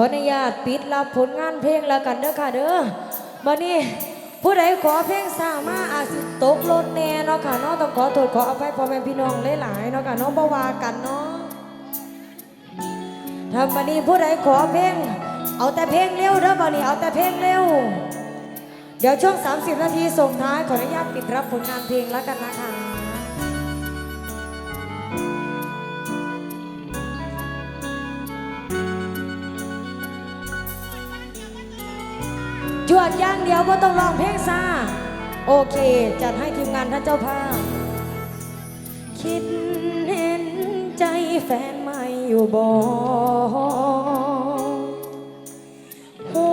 ขออนุญาตปิดรับผลงานเพลงแล้วกันเด้อค่ะเด้อบัดนี้ผู้ใดขอเพลงสามารถอาจสิตกลนแน่เนาะค่ะเนาะต้องขอโทษขออภัยพ่อแม่พี่น้องหลายๆเนาะค่ะเนาะบ่ว่ากันเนาะถ้าบัดนี้ผู้ใดขอเพลงเอาแต่เพลงเร็วเด้อบัดนี้เอาแต่เพลงเร็ว เดี๋ยวช่วง 30 นาทีส่งท้ายขออนุญาตปิดรับผลงานเพลงแล้วกันนะคะ ดอย่างเดียวก็ต้องร้องเพลงซาโอเค จัดให้ทีมงานท่านเจ้าภาพ คิดเห็นใจแฟนใหม่อยู่บ่หู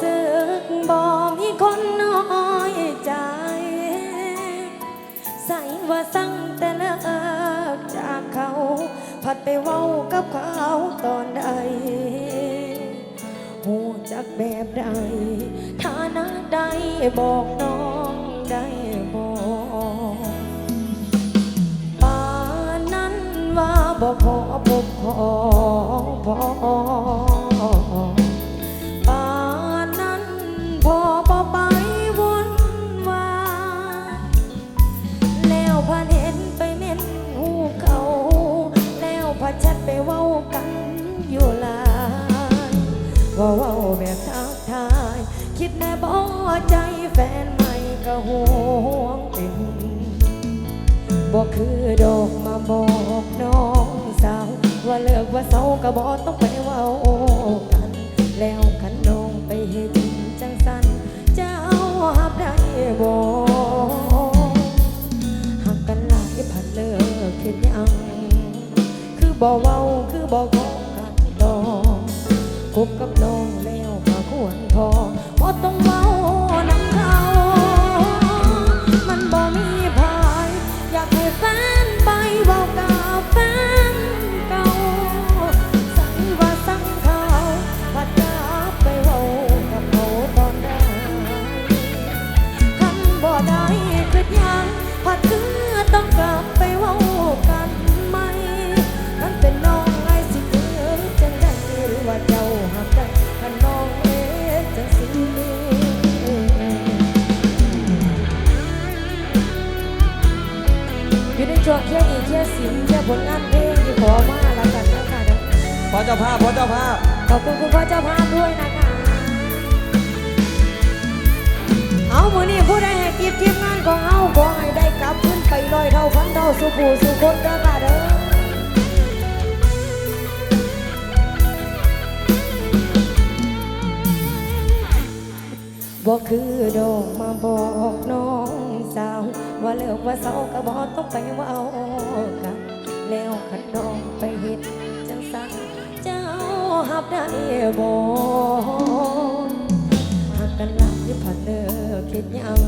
สึกบ่มีคนน้อยใจ ใส่ว่าสั่งแต่เลิกจากเขาพัดไปเว้ากับเขาตอนใด หูจักแบบใดฐานะใดบอกน้องได้บอกป่านนั้นว่าบอกขอพบขอพ่อ บ่ใจแฟนใหม่ก็ห่วงเป็นบอกคือดอกมาบอกน้องสาว ว่าเลิกว่าเศร้าก็บอกต้องไปว้ากัน แล้วขันน้องไปเห็นจังสันเจ้าหับได้บอกหักกันหลายพันเลิกเห็นยังคือบอกเว้า ได้คือยังพัดคือต้องกลับไปเว้ากันไหมมันเป็นน้องไอ้สิเกิดจังได้หรือว่าเจ้าหักได้คันน้องเอ๊ะจังสิอยู่ในช่วงเที่ยวนี้เที่ยวสินเที่ยวผลงานเพลงที่ขอมาแล้วกันนะคะเด้อพอเจ้าภาพพอเจ้าภาพขอบคุณคุณพ่อเจ้าภาพด้วยนะคะ เอามือนี้ผู้ใดให้กีบทีมงานของเอาขอให้ได้กลับขึ้นไปลอยเท่าพันเท่าสุขูสุคนเด้อค่ะเด้อบอกคือดอกมาบอกน้องสาว ว่าเลิกว่าเศร้าก็บอกต้องไปว่าเอากันแล้วขันน้องไปเห็นจังสันเจ้าหับได้บอกหากกันล บที่ผ่านเลิกคิดยัง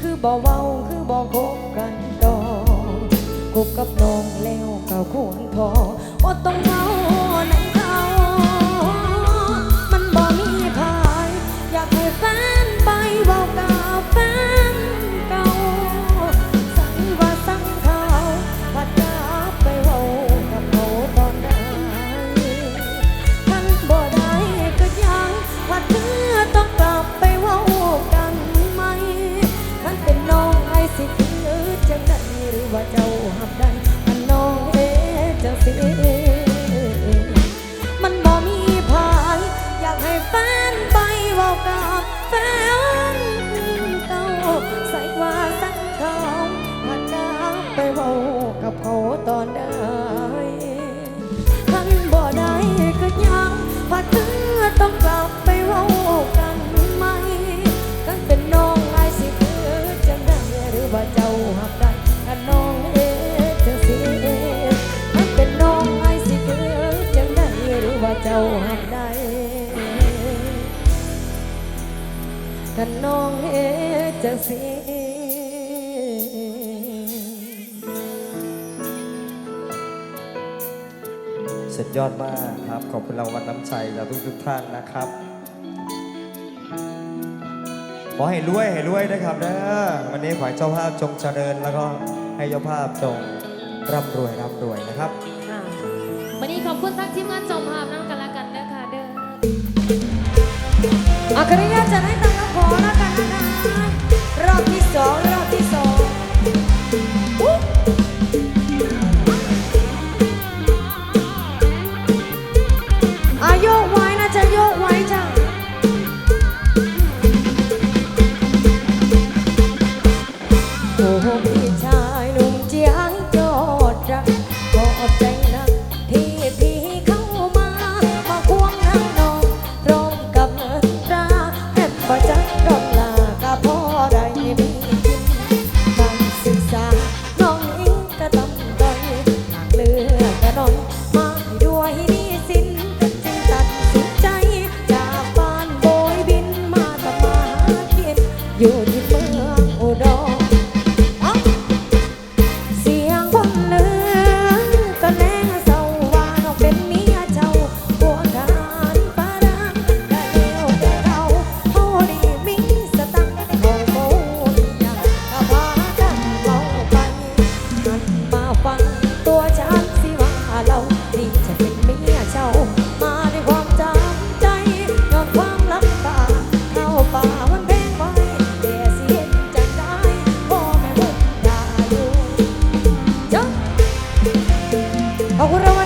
คือบอกเว้าคือบอกคบกันต่อคบกับน้องแล้วก็ควรพอว่าต้องเมา เสีสุดยอดมากครับ ขอบคุณรางวัลน้ำใจจากทุกทุกท่านนะครับ ขอให้รวยให้รวยนะครับเด้อวันนี้ขอให้เจ้าภาพจงเจริญ แล้วก็ให้เจ้าภาพจงร่ำรวยร่ำรวยนะครับวันนี้ขอบคุณทั้งทีมงานจอมภาพนั่นกันละกันนะคะเด้ออาคริยาจะให้ 억울함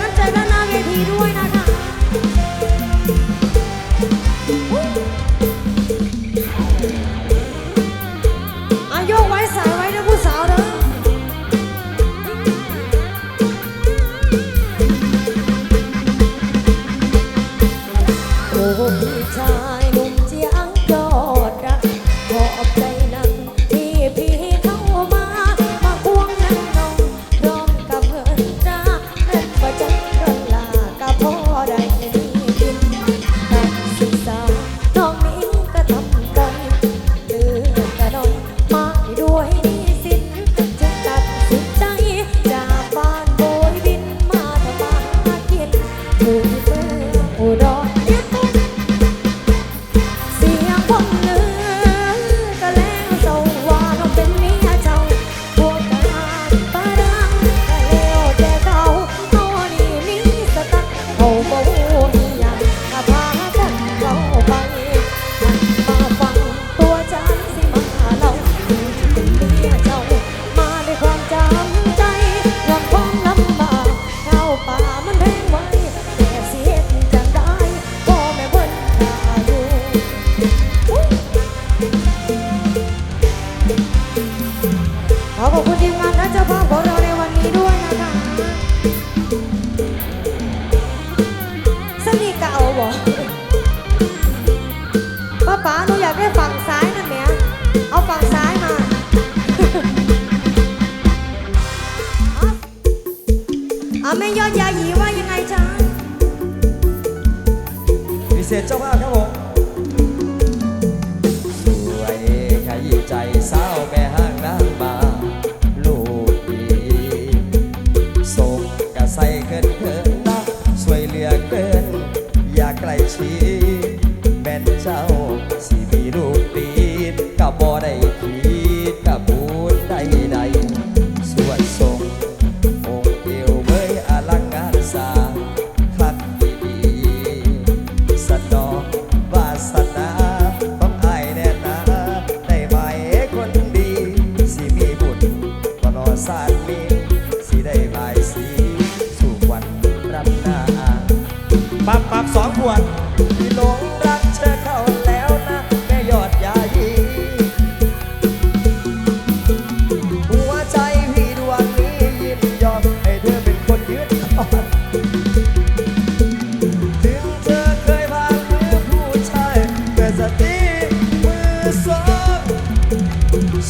อะแม่ยอดยาหยีว่ายังไงจ๊ะพิเศษเจ้าภาพครับผม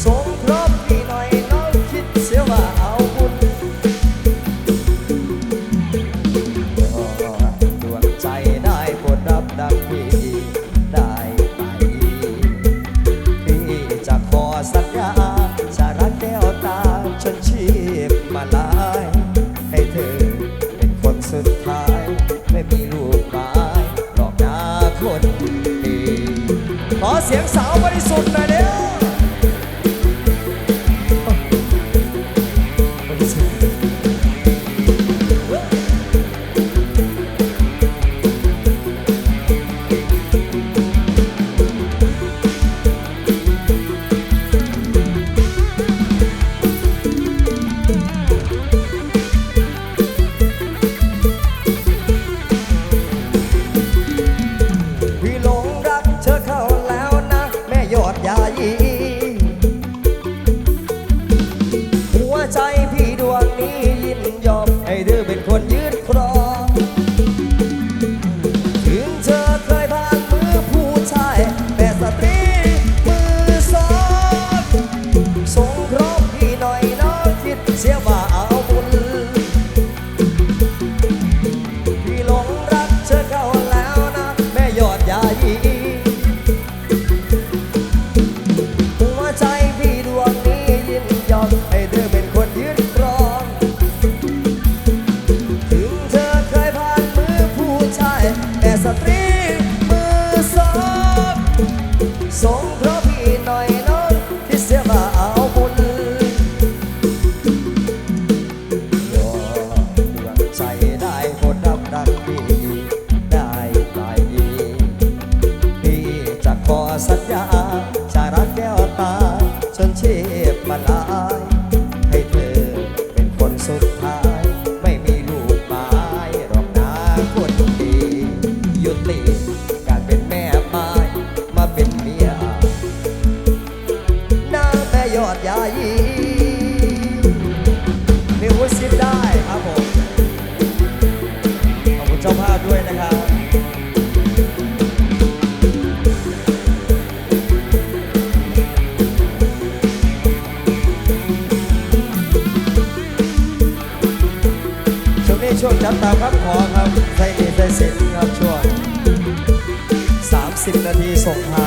สงคร้อมพี่หน่อย ครับผม ขอบคุณเจ้าภาพด้วยนะครับช่วงนี้ช่วงจับตามครับขอครับใส่เดใส่เสร็จครับช่วง 30 นาทีส่งทาย